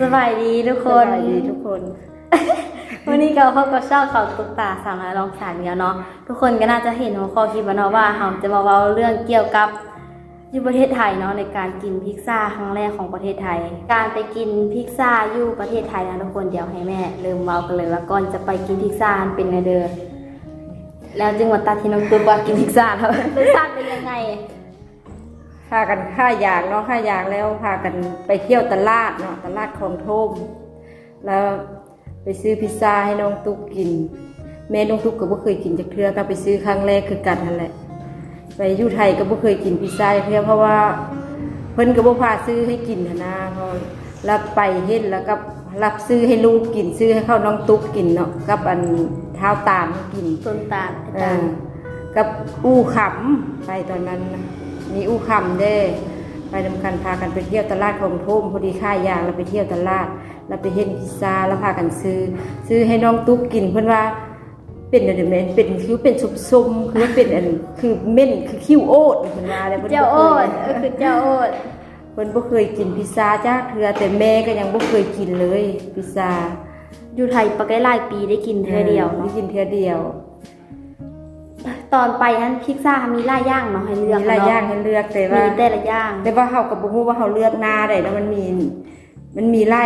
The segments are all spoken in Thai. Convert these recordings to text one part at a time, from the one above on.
สบายดีทุกคสน บายดีทุกคน วันนี้ก็พบกับช่องเขาตุ๊กตาสามร้อยลองสารกันเนาะทุกคนก็น่าจะเห็นหัวข้อคลิปแล้วเนาะว่าเราจะมาเล่าเรื่องเกี่ยวกับอยู่ประเทศไทยเนาะในการกินพิซซ่าครั้งแรกของประเทศไทย การไปกินพิซซ่าอยู่ประเทศไทยนะทุกคนเดี๋ยวให้แม่เริ่มเล่ากันเลยว่าก่อนจะไปกินพิซซ่ามันเป็นไงเด้อแล้วจึงวันตาที่น้องตุ๊กว่ากินพิซซ่าแล้วรสชาติเป็นยังไงพากันค่ายางเนาะค่ายางแล้วพากันไปเที่ยวตลาดเนาะตลาดคลองท่มแล้วไปซื้อพิซซ่าให้น้องตุ๊กกิน แม่น้องตุ๊กก็บ่เคยกินจากเทื่อก็ไปซื้อครั้งแรกคือกันนั่นแหละไปอยู่ไทยก็บ่เคยกินพิซซ่าจากเทื่อเพราะว่าเพิ่นก็บ่พาซื้อให้กินหั้นนะเพราะแล้วไปเฮ็ดแล้วก็รับซื้อให้ลูกกินซื้อให้เข้าน้องตุ๊กกินเนาะกับอันเท้าตามกินต้นตาลอาเอจารอย์กับอู้ขำไปตอนนั้นนะ มีอู้ขำเด้ ไปนำกันพากันไปเที่ยวตลาดของทุ่มพอดีค่ายางเราไปเที่ยวตลาด เราไปเห็นพิซซ่าแล้วพากันซื้อ ซื้อให้น้องตุ๊กกินเพื่อนว่าเป็นอะไรแบบนี้เป็นคือเป็นซุมๆคือว่าเป็นอันคือเม่นคือคิ้วโอ๊ตเพิ่นว่าอะไรพิ่นบ่เจ้าคยโอ๊ตเออคือเจ้าโอ๊ตเพิ่นบ่เคยกินพิซซ่าจ้าเทือแต่แม่ก็ยังบ่เคยกินเลยพิซซ่าอยู่ไทยปะใกล้หลายปีได้กินเธอเดียวได้เนาะกินเทือเดียว ตอนไปนั้นพิซซ่ามีหลายอย่างเนาะให้เลือกมีหลายอย่างให้เลือกแต่ว่ามีแต่ละอย่างแต่ว่าเขากับบุฮูว่าเขาเลือกหน้าได้แล้วมันมี มันมีไล่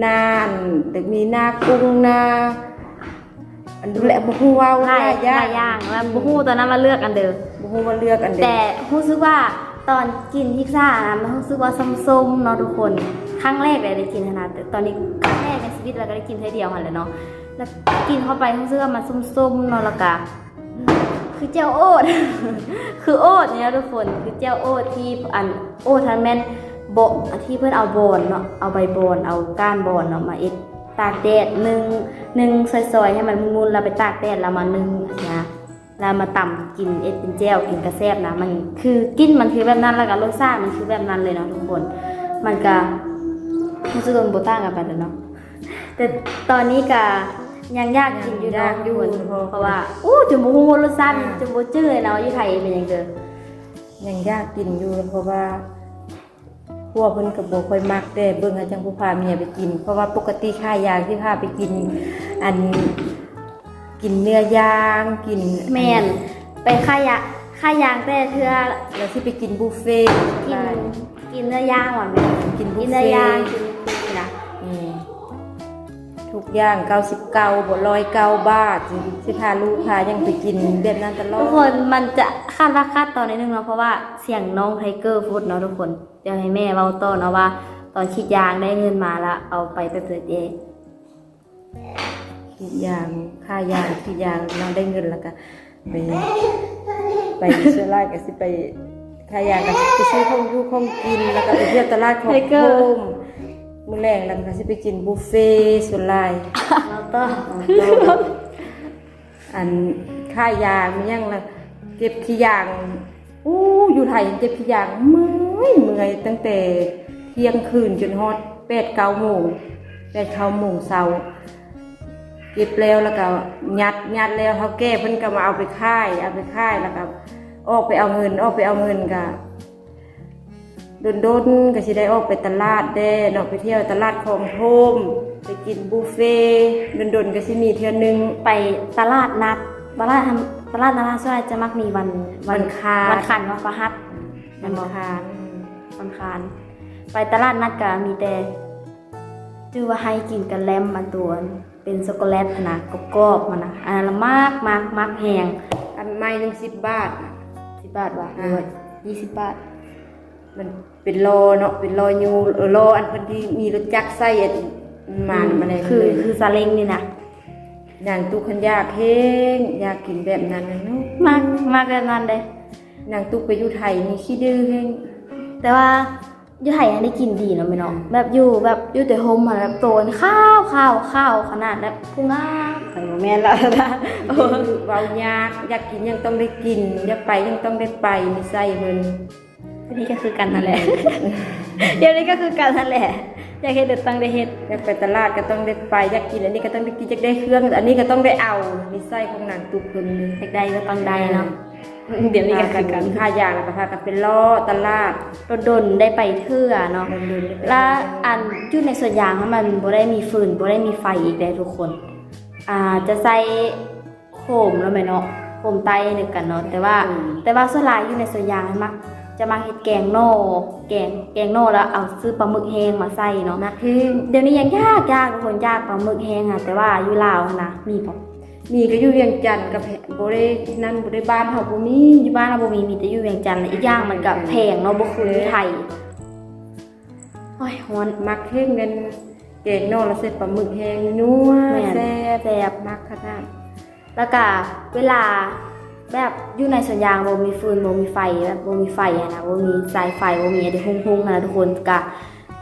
หน้าอันแต่มีหน้ากุ้งหน้าอันดูแลบุฮูว่าหลายหลายหลายอย่างแล้วบูฮู้ตอนนั้นมาเลือกอันเดิมบุฮูว่าเลือกอันเดียวแต่รู้สึกว่าตอนกินพิซซ่านะมันรู้สึกว่าส้มๆเนาะทุกคนครั้งแรกเลยได้กินขนาดแต่ตอนนี้ครั้งแรกในชีวิตเราก็ได้กินเธอเดียวหันเลยเนาะแล้วกินเข้าไปรู้สึกว่ามันส้มๆเนาะแล้วก็ คือเจ้าโอ๊ต คือโอ๊ตเนี่ยทุกคนคือเจ้าโอ๊ตที่อันโอ๊ตทันแม่นโบที่เพื่อนเอาโบนเนาะเอาใบโบนเอาก้านโบนเนาะมาเอ็ดตากแดดหนึ่งหนึ่งซอยๆให้มันมุนๆแล้วไปตากแดดแล้วมานึ่งนะแล้วมาตำกินเอ็ดเป็นแจ่วกินกระแซบนะมันคือกินมันคือแบบนั้นแล้วก็รสชาติมันคือแบบนั้นเลยเนาะทุกคน มันก็รู้สึกว่ามันบ่ต่างกันไปแล้วเนาะแต่ตอนนี้ก็ ยังยากกินอยู่เนาะทุกคนเพราะว่าอู้จมูกฮู้รสชาติจมูกจื้อเลยเนาะอยู่ไทยเป็นยังเด้อยังยากกินอยู่เพราะว่าพวกเพิ่นกับโบค่อยมักแต่เบิ่งให้จังผู้พาเมียไปกิน เพราะว่าปกติค่ายางที่พาไปกิน อันกินเนื้อย่างกินแม่นไปค่ายะค่ายางแต่เทื่อแล้วที่ไปกินบุฟเฟ่ต์กินกินเนื้อย่างหวานแม่กินบุกิฟนเฟ่เนื้อย่างต์กินนี่นะอืม ทุกอย่างเก้าสิบเก้าบร้อยเก้าบาทสิสิพาลูกพายังไปกินแบบนั้นตลอทุดกคนมันจะคาดว่าคาดตอนนิดนึงเนาะเพราะว่าเสียงน้องไทเกอร์พูดเนาะทุกคนเดี๋ยวให้แม่เว้าต่อเนาะว่า ตอนคิดยางได้เงินมาแล้วเอาไปไปเปิดเองคิดอย่างค่ายางคิดอย่างเราได้เงินแล้วก็ไปไปเสื้อลายก็สิไปค่ายางก็สิไปซื้อของอยู่ของกินแล้วก็ไปเที่ยวตลาดของโฮม มื้อแรงแล้วก็สิไปกินบุฟเฟ่ต์ส่วนลายเราต่ออันค่ายางมีหยังละเก็บขี้ยางอู้อยู่ไทยเก็บขี้ยางเมื่อยเมื่อยตั้งแต่เที่ยงคืนจนฮอดแปดเก้าโมงแปดเก้าโมงเช้าเก็บแล้วแล้วก็ยัดยัดแล้วเขาแก้เพิ่นก็มาเอาไปค่าย เอาไปค่ายแล้วก็ออกไปเอาเงินออกไปเอาเงินก็โดนโดนๆก็สิได้ออกไปตลาดเด้เนาะไปเที่ยวตลาดคลองโทมไปกินบุฟเฟ่โดนโดนๆก็สิมีเทื่อนึง ไปตลาดนัดตลาดทำตลาดนานาชาติจะมักมีวันวันคานวันคันวันประหัสมันคานวันคาน ไปตลาดนัดก็มีแต่จื้อว่าให้กินกันแลมมาตัวเป็นช็อกโกแลตนะกรอบๆมันนะอันนั้นละมากมากมากแหงอันไม้หนึ่งสิบบาทสิบบาทว่ะอ่าด้วยยี่สิบบาทมัน เป็นโลเนาะเป็นโลยูเออโลอันเพิ่นที่มีรถจักรใส่อันมันมาเลยคือเลยคือซาเล้งนี่นะนางตุกขันยากเฮงอยากกินแบบนั้นนะเนาะมากมากแบบนั้นเลยนางตุกไปอยู่ไทยนี่ขี้ดื้อเฮงแต่ว่าอยู่ไทยยังได้กินดีเนาะไม่น้องแบบอยู่แบบอยู่แต่โฮมมาแบบโตนข้าวข้าวข้าวขนาดแบบพุงอ้าใส่แม่นแล้วนะโอ้เว้ายากอยากกินยังต้องได้กินอยากไปยังต้องได้ไปมีใส่เพิ่น อันนี้ก็คือกันนั่นแหละเดี๋ยวนี้ก็คือกันนั่นแหละอยากเฮ็ดเด็ดตังได้เฮ็ดอยากไปตลาดก็ต้องได้ไปอยากกินอันนี้ก็ต้องได้กินอยากได้เครื่องอันนี้ก็ต้องได้เอามีใส่ของนางตุกเพิ่นเลยอยากได้ก็ต้องได้เนาะเดี๋ยวนี้พาก็กัคือกันนค่ายางแล้วก็พากันเป็นล้อตลาดดนๆได้ไปเทื่อเนาะเดินๆได้ไปและอันอยู่ในส่วนยางมันบ่ได้มีฟืนบ่ได้มีไฟอีกได้ทุกคนอ่าจะใส่โคมแล้วไหมเนาะโคมไตนึกกันเนาะแต่ว่าแต่ว่าส่วนหลายอยู่ในส่วนยางมัก จะมาเฮ็ดแกงโน่แกงแกงโน่แล้วเอาซื้อปลาหมึกแห้งมาใส่เนาะนักเพ่งเดี๋ยวนี้ยังยากยากทุกคนยากปลาหมึกแห้งค่ะแต่ว่าอยู่ลาวนะมีบ่มีก็อยู่เวียงจันทน์กับบ่ได้นั่นบ่ได้บ้านเฮาบ่มีอยู่บ้านเราบ่มีมีแต่อยู่เวียงจันทน์และอีกอย่างมันก็แพงเนาะบ่คืออยู่ไทยโอ้ยฮ้อนมักเพ่งเป็นแกงนอกแล้วใส่ปลาหมึกแห้งนัวแม่นแซ่บแซ่บมักขนาดแล้วก็เวลา แบบอยู่ในสวนยางบ่มีฟืนบ่มีไฟแบบบ่มีไฟอะนะบ่มีสายไฟบ่มีอะไรหุ่งๆนะทุกคนกะ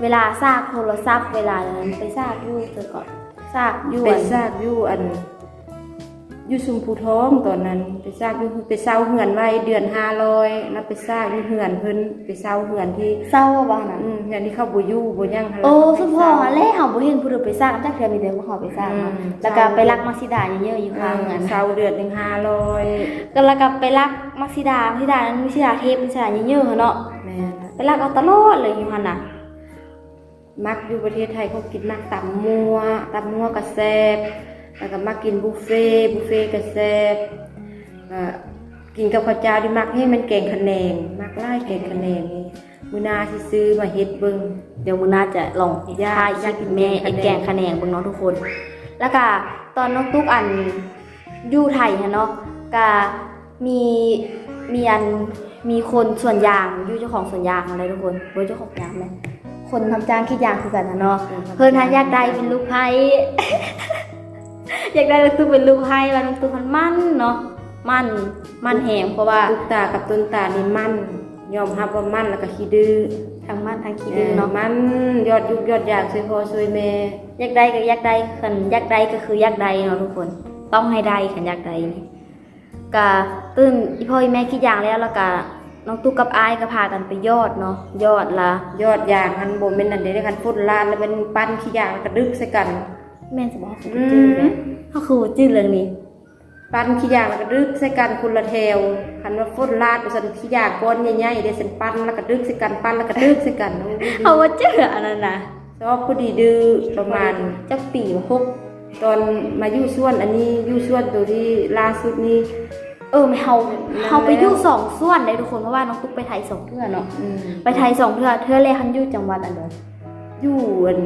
เวลาซากโทรศัพท์เวลานั้นไปซากยู่เจอก่อนซากยู่ไปอันซากยู่อัน อยู่ชุมพูท้องตอนนั้น ไปซากอยู่ไปเซาเหือนไว้เดือน500แล้วไปซากอยู่เหือนเพิ่นไปเซาเหือนที่เศร้าบ่นะอืมอย่างที่เขาบ่อยู่บ่ยังหั่นล่ะโอ้เขาสุไปพอเซาแล้เฮาบ่เห็นผู้ใดไปซากจักเทื่อมีแต่ว่าเฮาไปซากเนาะอืมแล้วก็ไปรักมักซิดาเยอะๆอยู่ข้างเอนั้อนเซาเดือนหนึง500ก็แล้วก็ไปรักมักซิดามักซิดานั้นมักซิดาเทพมักซิดาเยอะๆเนาะแม่นละไปรักเอาตลอดเลยอยู่หั่นน่ะมักอยู่ประเทศไทยเขากินมักตำมัวตำมัวก็แซ่บ แล้วก็มักกินบุฟเฟ่บุฟเฟ่ต์ก็แซ่บกินกับข้าวเจ้าที่มักให้มันแกงขะแนงมักไล่แกงขะแนงนี่มือนาสิซื้อมาเฮ็ดเบิ่งเดี๋ยวมือนาจะลองยากทายคิดแม่ไอ้แกงคะแนนเบิ่งเนาะทุกคน แล้วก็ตอนน้องตุ๊กอันอยู่ไทยอะเนาะก็มีมีอันมีคนส่วนยางอยู่เจ้าของส่วนยางอะไรทุกคนเว้ยเจ้าของยางไหมคนทำจ้างคิดยางคือกันนะเนาะเพิ่นทานยากได้เป็นลูกไผ่ อยากได้ลูกตุ๊กเป็นลูกไผ่ว่าน้องตุ๊กมันมั่นเนาะมั่นมั่นแหงเพราะว่าลูกตากับต้นตานี่มั่นยอมรับว่ามั่นแล้วก็ขี้ดื้อทั้งมั่นทั้งขี้เอดื้ออเนาะมั่นยอดยุกยอดอยากช่วยพ่อช่วยแม่อยากได้ก็อยากได้คันอยากได้ก็คืออยากได้เนาะทุกคน ต้องให้ได้คันอยากได้นี่ก็ตื่นอีพ่ออีแม่คิดอย่างแล้วแล้วก็น้องตุ๊กกับอายก็พากันไปยอดเนาะยอดละยอดยางหันบ่แม่นอันเดียวกันฟุตลานแล้วเป็นปั้นขี้ยางแล้วก็ดึกใส่กัน แม่นสิบอกเขาคือจื้อไหมเขาคือจื้อเรื่องนี้ปั้นขี้ยางแล้วก็ดึกใส่กันคนละแถวคันว่าฟุตลาดไปสันขี้ยางก้อนใหญ่ๆเดี๋ยวสันปั้นแล้วก็ดึกใส่กันปั้นแล้วก็ดึกใส่กันโอ้ยเขาว่าจื้ออันนั้นนะชอบผู้ดีดื้อประมาณจักปีหกตอนมาอยู่ส่วนอันนี้อยู่ส่วนตัวที่ล่าสุดนี้ เออไม่เฮาเฮาไปอยู่สองส่วนได้ทุกคนเพราะว่าน้องตุ๊กไปไทยสองเทื่อเนาะอืมไปไทยสองเทื่อเทื่อแรกคันอยู่จังหวัดอันเดียวอยู่อัน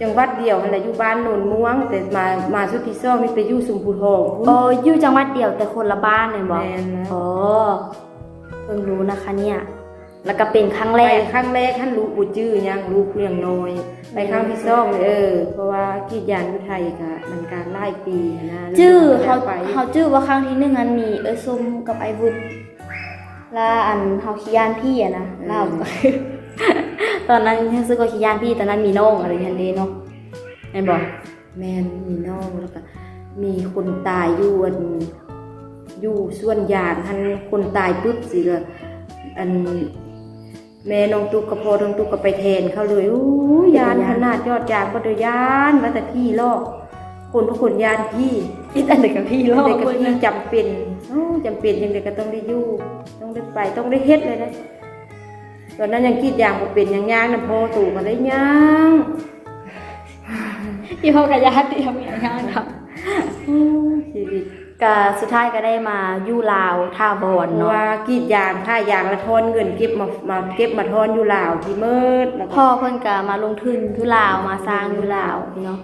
จังหวัดเดียวหั่นแหละอยู่บ้านโนนม่วง แต่มามาสุดที่ซ่องนี่ไปอยู่สุมพูทองพุ่นเอออยู่จังหวัดเดียวแต่คนละบ้านเลยบอกแม่นนะ อ๋อเพิ่งรู้นะคะเนี่ย แล้วก็เป็นครั้งแรไปก ครั้งแรกท่านรู้บุจื้อยังรู้เพียงน้อย ไปครั้งที่สองเลยเออ เพราะว่ากรีดยางอยู่ไทยก็มันการไล่ปีนะจื้อลยเขาบ่ได้ไปเขาจื้อว่าครั้งที่หนึ่งอันมีเออซุมกับไอบุญและอันเขาขี้ยานพี่อะนะเล่า ตอนนั้นรู้สึกว่าขี้ยานพี่ตอนนั้นมีน้องอะไรทันเดเนาะเห็นบอกแม่นมีน้องแล้วก็มีคนตายอยู่อันอยู่ส่วนยางท่านคนตายปุ๊บสิก็อันแม่น้องตุ๊กกับพ่อน้องตุ๊กก็ไปแทนเขาเลยอู้ยานขนาดยอดยางก็เดยยานมาแต่พี่ลอกคนทุกคนยานพี่คิดอันเดียวกับพี่เด็โลกกกับพี่จำเป็นโอ้จำเป็นยังไงก็ต้องได้อยู่ต้องได้ไปต้องได้เฮ็ดเลยนะ ตอนนั้นยังคิดอย่างบ่เป็นยังย่างนะพ่อตู่ก็ได้ย่างพี่พ่อกับญาติทำอย่างนั้นครับชีวิตก็สุดท้ายก็ได้มาอยู่ลาวท่าบอนเพราะเนาะว่ากรีดยางค่ายางละทอนเงินเก็บมามาเก็บมาทอนอยู่ลาวที่เมิดแล้วก็พ่อเพิ่นก็มาลงทุนอยู่ลาวมาสร้างอยู่ลาวเนาะ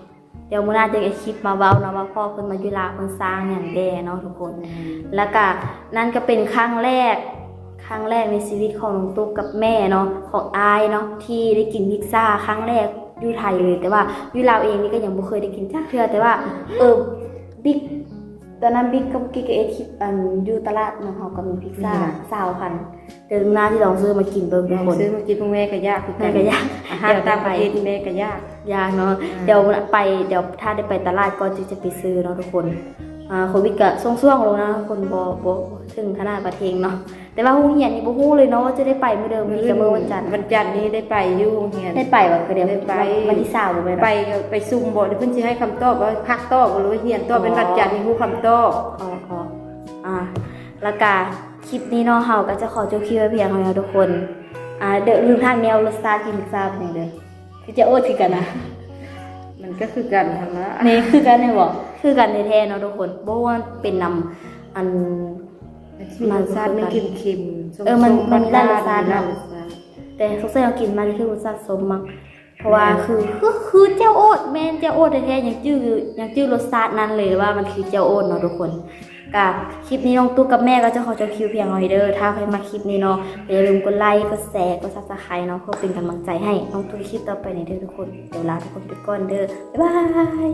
เดี๋ยวมื้อหน้าจะเอาคลิปมาเว้าเนาะว่าพ่อเพิ่นมาอยู่ลาวเพิ่นสร้างอย่างแดเนาะทุกคน แล้วก็นั่นก็เป็นครั้งแรก ครั้งแรกในชีวิตของน้องตุ๊กกับแม่เนาะของอายเนาะที่ได้กินพิซซ่าครั้งแรกอยู่ไทยเลย แต่ว่าอยู่ลาวเองนี่ก็ยังบ่เคยได้กินจักเทื่อแต่ว่าเออบิ๊กตอนนั้นบิ๊กกับกิ๊กเอทิปอันอยู่ตลาดเนาะเฮาก็มีพิซซ่าสาวพันเดี๋ยวหน้าที่ลองซื้อมากินเบิ่งทุกคนซื้อมากินพวกแม่ก็ยากคือแม่ก็ยากอาหารต่างประเทศแม่ก็ยากยากเนาะอ่าเดี๋ยวไปเดี๋ยวถ้าได้ไปตลาดก็จะจะไปซื้อเนาะทุกคนอ่าโควิดก็ช่วงๆลงนะคนบ่บ่ถึงขนาดประเทงเนาะ แต่ว่าฮู้เหียนนี่บ่ฮู้เลยเนาะว่าจะได้ไปมื้อเดิมมีกับมื้อวันจันทร์วันจันทร์นี้ได้ไปอยู่โรงเรียน ได้ไปบ่คือเดี๋ยวได้ไป วันที่20บ่แม่นไปก็ไปซุ่มบ่เดี๋ยวเพิ่นสิให้คำตอบว่าพักตอบบ่หรือว่าเฮียนตอบเป็นวันจันทร์นี่ฮู้คำตอบอ๋ออ๋ออ่าแล้วก็คลิปนี้เนาะเฮาก็จะขอจบคลิปไว้เพียงเท่านี้ทุกคนอ่าเดี๋ยวลืมทางแนวรสชาติกินพิซซ่าเป็นอย่างเดิมคือจะโอ้คือกันนะมันก็คือกันทำละนี่คือกันเนี่ยบอกคือกันแท้ๆเนาะทุกคนบ่ว่าเป็นนำอัน มันรสชาติไม่เค็มเค็มๆส้เออมันๆมันได้รสชาติได้เนาะรสชาติแต่ทุกเส้นเรากินมานี่คือรสชาติสมมักเพราะว่าคือคือคือเจ้าโอ๊ตแม่นเจ้าโอ๊ตแท้ๆยังจื้อยังจื้อรสชาตินั้นเลยว่ามันคือเจ้าโอ๊ตเนาะทุกคนกับคลิปนี้น้องตุ๊กกับแม่ก็จะขอจบคลิปเพียงเท่านี้เด้อถ้าใครมาคลิปนี้เนาะอย่าลืมกดไลค์กดแชร์กดซับสไครต์เนาะเพื่อเป็นกำลังใจให้น้องตุ๊กคลิปต่อไปในเด้อทุกคนเดี๋ยวลาทุกคนไปก่อนเด้อบ๊ายบาย